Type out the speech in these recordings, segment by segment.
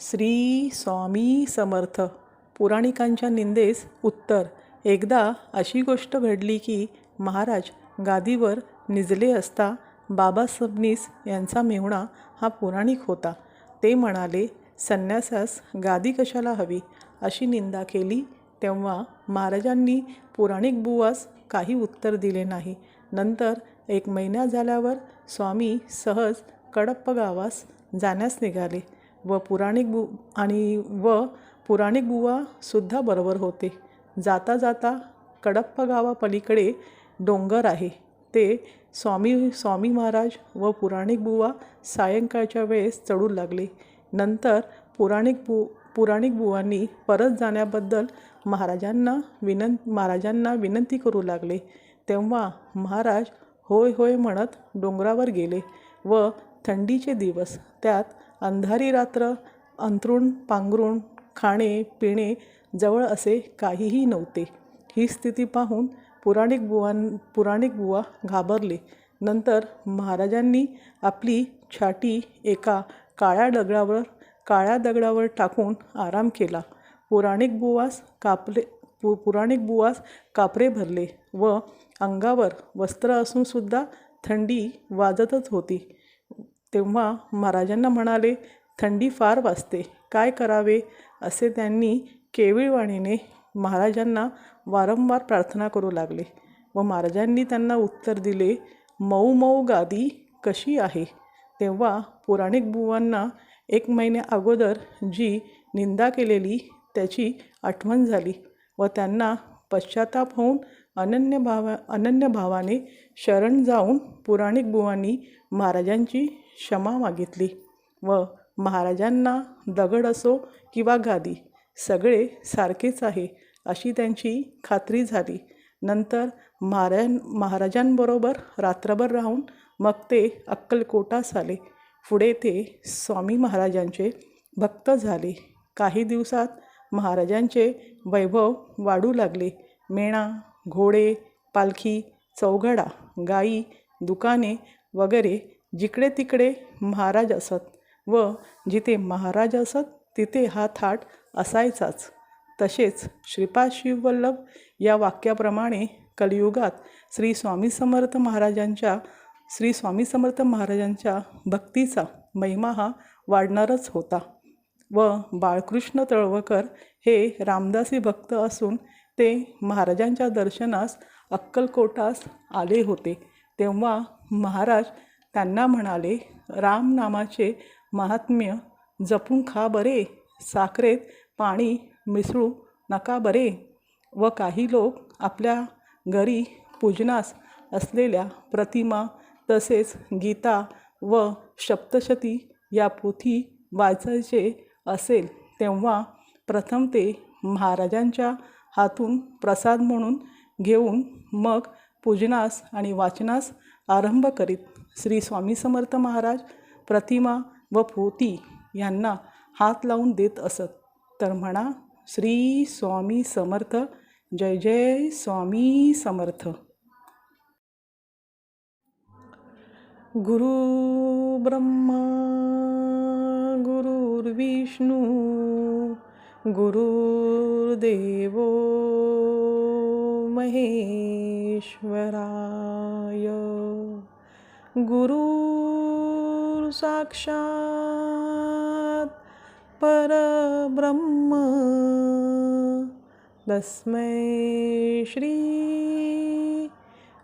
श्री स्वामी समर्थ. पुराणिकांच्या निंदेस उत्तर. एकदा अशी गोष्ट घडली की महाराज गादीवर निजले असता बाबा सबनीस यांचा मेहुणा हा पुराणिक होता. ते म्हणाले संन्यासास गादी कशाला हवी? अशी निंदा केली तेव्हा महाराजांनी पुराणिक बुवास काही उत्तर दिले नाही. नंतर एक महिना झाल्यावर स्वामी सहज कडप्प गावास जाण्यास निघाले. व पुराणिक बु आणि व पुराणिक बुवासुद्धा बरोबर होते. जाता जाता कडप्प गावापलीकडे डोंगर आहे. ते स्वामी स्वामी महाराज व पुराणिक बुवा सायंकाळच्या वेळेस चढू लागले. नंतर पुराणिक बु पुराणिक बुवांनी परत जाण्याबद्दल महाराजांना विनं महाराजांना विनंती करू लागले. तेव्हा महाराज होय होय म्हणत डोंगरावर गेले व थंडीचे दिवस त्यात अंधारी रात्र अंथरूण पांघरूण खाणे पिणे जवळ असे काहीही नव्हते. ही स्थिती पाहून पुराणिक बुवां पुराणिक बुवा घाबरले. नंतर महाराजांनी आपली छाटी एका काळ्या दगडावर काळ्या दगडावर टाकून आराम केला. पुराणिक बुवास कापले पु पुराणिक बुवास कापरे भरले व अंगावर वस्त्र असूनसुद्धा थंडी वाजतच होती. तेव्हा महाराजांना म्हणाले थंडी फार वाजते काय करावे? असे त्यांनी केविळवाणीने महाराजांना वारंवार प्रार्थना करू लागले व महाराजांनी त्यांना उत्तर दिले मऊ मऊ गादी कशी आहे? तेव्हा पुराणिक बुवांना एक महिन्या अगोदर जी निंदा केलेली त्याची आठवण झाली व त्यांना पश्चाताप होऊन अनन्य भावा अनन्य भावाने शरण जाऊन पुराणिक बुवांनी महाराजांची क्षमा मागितली व महाराजांना दगड असो किंवा गादी सगळे सारखेच आहे अशी त्यांची खात्री झाली. नंतर महाराज महाराजांबरोबर रात्रभर राहून मग ते अक्कलकोटास आले. पुढे ते स्वामी महाराजांचे भक्त झाले. काही दिवसात महाराजांचे वैभव वाढू लागले. मेणा घोडे पालखी चौघडा गाई दुकाने वगैरे जिकडे तिकडे महाराज असत व जिथे महाराज असत तिथे हा थाट असायचाच. तसेच श्रीपाद शिववल्लभ या वाक्याप्रमाणे कलियुगात श्री स्वामी समर्थ महाराजांच्या श्री स्वामी समर्थ महाराजांच्या भक्तीचा महिमा हा वाढणारच होता व बाळकृष्ण तळवकर हे रामदासी भक्त असून ते महाराजांच्या दर्शनास अक्कलकोटास आले होते. तेव्हा महाराज त्यांना म्हणाले राम नामाचे महात्म्य जपून खा बरे साखरेत पाणी मिसळू नका बरे व काही लोक आपल्या घरी पूजनास असलेल्या प्रतिमा तसेच गीता व सप्तशती या पोथी वाचायचे असेल तेव्हा प्रथम ते महाराजांच्या हातून प्रसाद म्हणून घेऊन मग पूजनास आणि वाचनास आरंभ करीत श्री स्वामी समर्थ महाराज प्रतिमा व पोती यांना हात लावून देत असत. तर म्हणा श्री स्वामी समर्थ जय जय स्वामी समर्थ. गुरु ब्रह्मा गुरुर्विष्णू गुरुर्देव महेश्वराय। गुरु साक्षात परब्रह्म। तस्मै श्री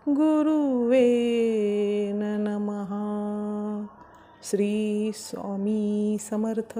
गुरुवे नमः। श्री स्वामी समर्थ।